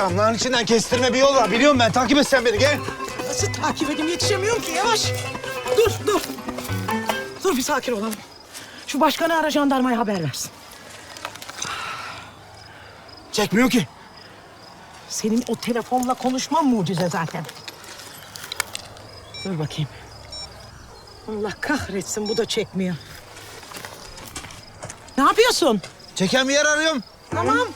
Çamlağın içinden kestirme bir yol var. Biliyorum ben. Takip et sen beni. Gel. Nasıl takip edeyim yetişemiyorum ki yavaş. Dur dur. Dur bir sakin olalım. Şu başkanı ara jandarmaya haber versin. Çekmiyor ki. Senin o telefonla konuşman mucize zaten. Dur bakayım. Allah kahretsin bu da çekmiyor. Ne yapıyorsun? Çeken bir yer arıyorum. Tamam.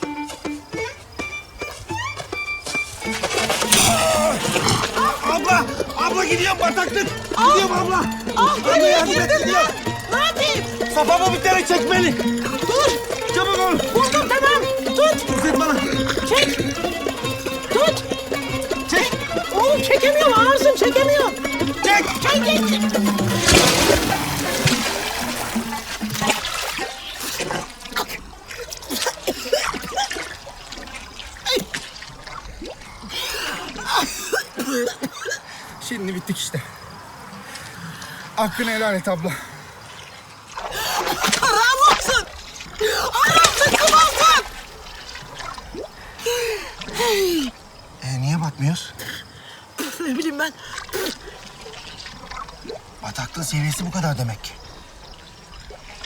Abla! Abla gidiyorum bataklık. Gidiyorum abla. Ah Abla nereye yardım et girdin gidiyorum. lan? Ne yapayım? Safama bir tane çek beni. Dur. Çabuk ol. Buldum tamam. Tut. Tut bana. Çek. Tut. Çek. Oğlum çekemiyorum. Bittik işte. Hakkını helal et abla. Haram olsun. Haram tıkkım olsun. E niye batmıyoruz? Ne bileyim ben. Bataklığın seviyesi bu kadar demek ki.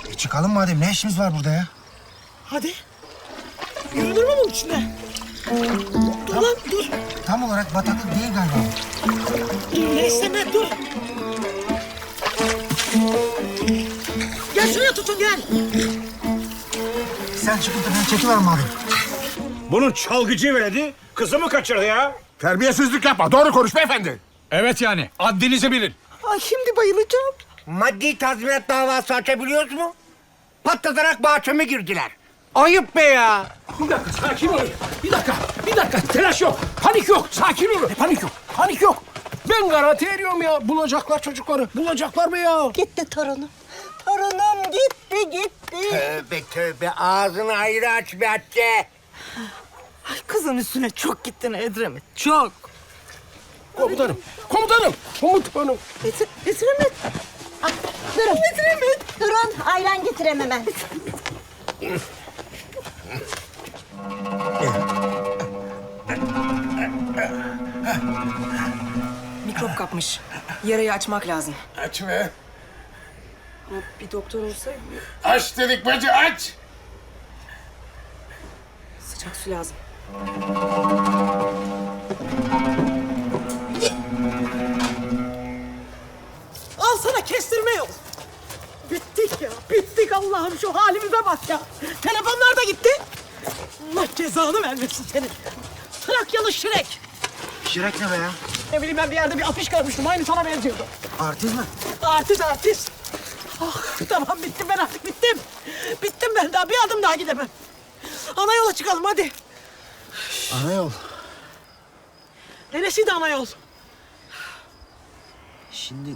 E çıkalım madem. Ne işimiz var burada ya? Hadi. Yürünür mü bunun içine? Dur lan dur. Tam olarak bataklık değil galiba. Neyse ne dur. Gel şuraya tutun gel. Sen çıkıp da ben çekiver madem. Bunun çalgıcı veledi kızımı kaçırdı ya. Terbiyesizlik yapma. Doğru konuş beyefendi. Evet yani. Haddinizi bilin. Ay şimdi bayılacağım. Maddi tazminat davası açabiliyoruz mu? Patlatarak bahçeme girdiler. Ayıp be ya. Bir dakika sakin olun. Bir dakika. Bir dakika. Telaş yok. Panik yok. Sakin olun. Panik yok. Panik yok. Ben garanti veriyorum ya. Bulacaklar çocukları. Bulacaklar mı ya? Gitti torunum. Torunum gitti gitti. Tövbe tövbe ağzını ayrı aç be Hatice. Ay kızın üstüne çok gittin Edremit. Çok. Komutanım. Komutanım. Komutanım. Getir, getiremez. Durun. Getiremez. Durun, ayran getiremem hemen. Kapmış. Yarayı açmak lazım. Aç be. Bir doktor olsa Aç dedik bacı aç. sıcak su lazım. Al sana kestirme yol. Bittik ya. Bittik Allah'ım şu halimize bak ya. Telefonlar da gitti. Allah cezanı vermesin senin. Trakyalı Şirek. Şirek ne be ya? Ne bileyim ben bir yerde bir afiş görmüştüm. Aynı sana benziyordu. Artist mi? Artist artist. Ah tamam bittim ben artık bittim. Bittim ben daha bir adım daha gidemem. Ana yola çıkalım hadi. Ana yol. Neresiydi ana yol? Şimdi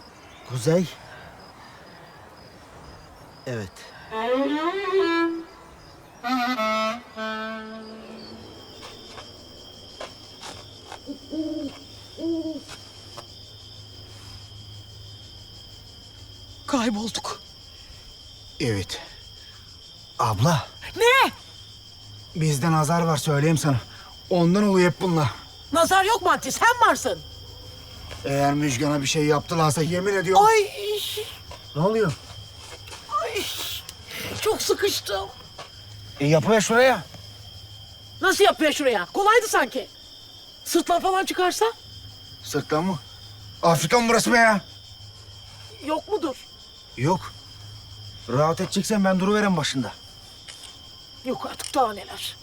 kuzey. Evet. Kaybolduk. Evet. Abla, Ne? bizde nazar var söyleyeyim sana. Ondan oluyor hep bunlar. Nazar yok mu Anti? Sen varsın. Eğer Müjgan'a bir şey yaptılarsa yemin ediyorum. Ay, Ne oluyor? ay. Çok sıkıştım. E yapıver şuraya. Nasıl yapıyor şuraya? Kolaydı sanki. Sırtlan falan çıkarsa Sırtlan mı? Afrika mı burası be ya? yok mudur? Yok. Rahat edeceksen ben duruverem başında. Yok artık daha neler.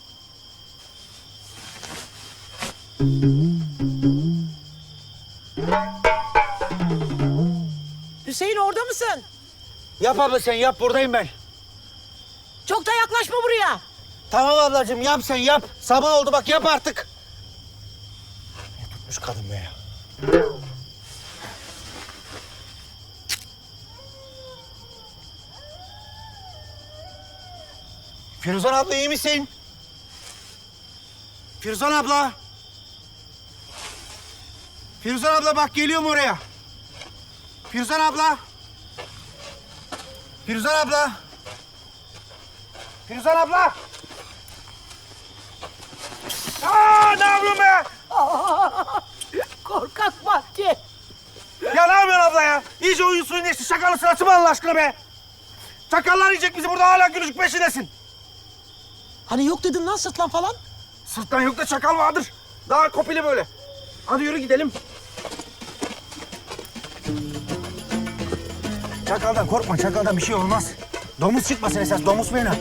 Hüseyin orada mısın? Yap abla sen yap buradayım ben. Çok da yaklaşma buraya. Tamam ablacığım yap sen yap. Sabah oldu bak yap artık. Ne tutmuş kadın be ya. Firuzan abla iyi misin? Firuzan abla. Firuzan abla bak geliyorum oraya. Firuzan abla. Firuzan abla. Firuzan abla. Aa, ne yapıyorsun? be? Korkak bahçe. Ya ne yapıyorsun abla ya? İyice oyun suyun geçti. Şakanın sırası mı Allah aşkına be? Çakallar yiyecek bizi burada hala gülücük peşindesin. Hani yok dedin lan sırtlan falan? Sırttan yok da çakal vardır. Daha kopili böyle. Hadi yürü gidelim. Çakaldan korkma, çakaldan bir şey olmaz. Domuz çıkmasın esas, domuz fena.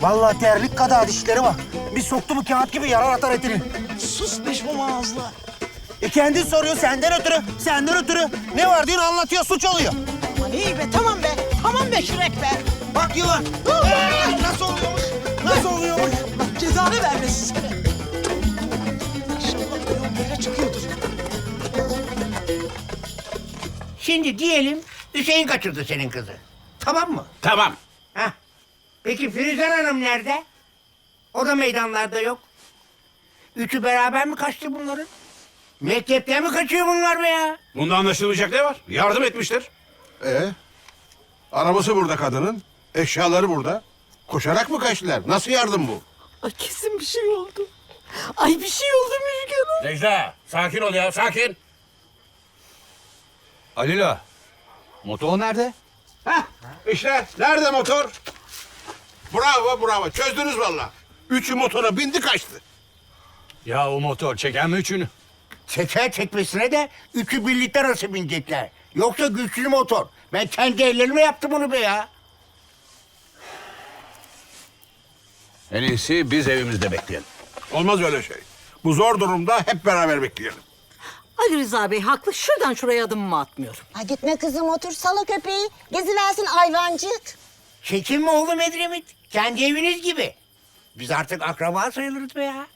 Vallahi terlik kadar dişleri var. Bir soktu mu kağıt gibi yarar atar etini. Sus beşmum ağızlı. E kendin soruyor senden ötürü, senden ötürü. Ne var diyorsun anlatıyor, suç oluyor. Aman iyi be tamam be. Tamam be Şirek be. Bak yılan. Ee, nasıl oluyormuş? Nasıl oluyormuş? Cezanı vermesin seni. İnşallah yol böyle çıkıyordur. Şimdi diyelim Hüseyin kaçırdı senin kızı. Tamam mı? Tamam. Heh. Peki Firuzan Hanım nerede? O da meydanlarda yok. Üçü beraber mi kaçtı bunların? Mektepten mi kaçıyor bunlar be ya? Bunda anlaşılmayacak ne var? Yardım etmiştir. Ee? Arabası burada kadının. Eşyaları burada. Koşarak mı kaçtılar? Nasıl yardım bu? Ay kesin bir şey oldu. Ay bir şey oldu Müjgan Necla sakin ol ya sakin. Alila. Motor nerede? Heh, işte nerede motor? Bravo bravo çözdünüz valla. Üçü motora bindi kaçtı. Ya o motor çeken mi üçünü? Çeker çekmesine de üçü birlikte nasıl binecekler? Yoksa güçlü motor. Ben kendi ellerimle yaptım bunu be ya. En iyisi biz evimizde bekleyelim. Olmaz öyle şey. Bu zor durumda hep beraber bekleyelim. Ali Rıza Bey haklı. Şuradan şuraya adımımı atmıyorum. Ay gitme kızım otur sala köpeği. Geziversin hayvancık. Çekinme oğlum Edremit. Kendi eviniz gibi. Biz artık akraba sayılırız be ya.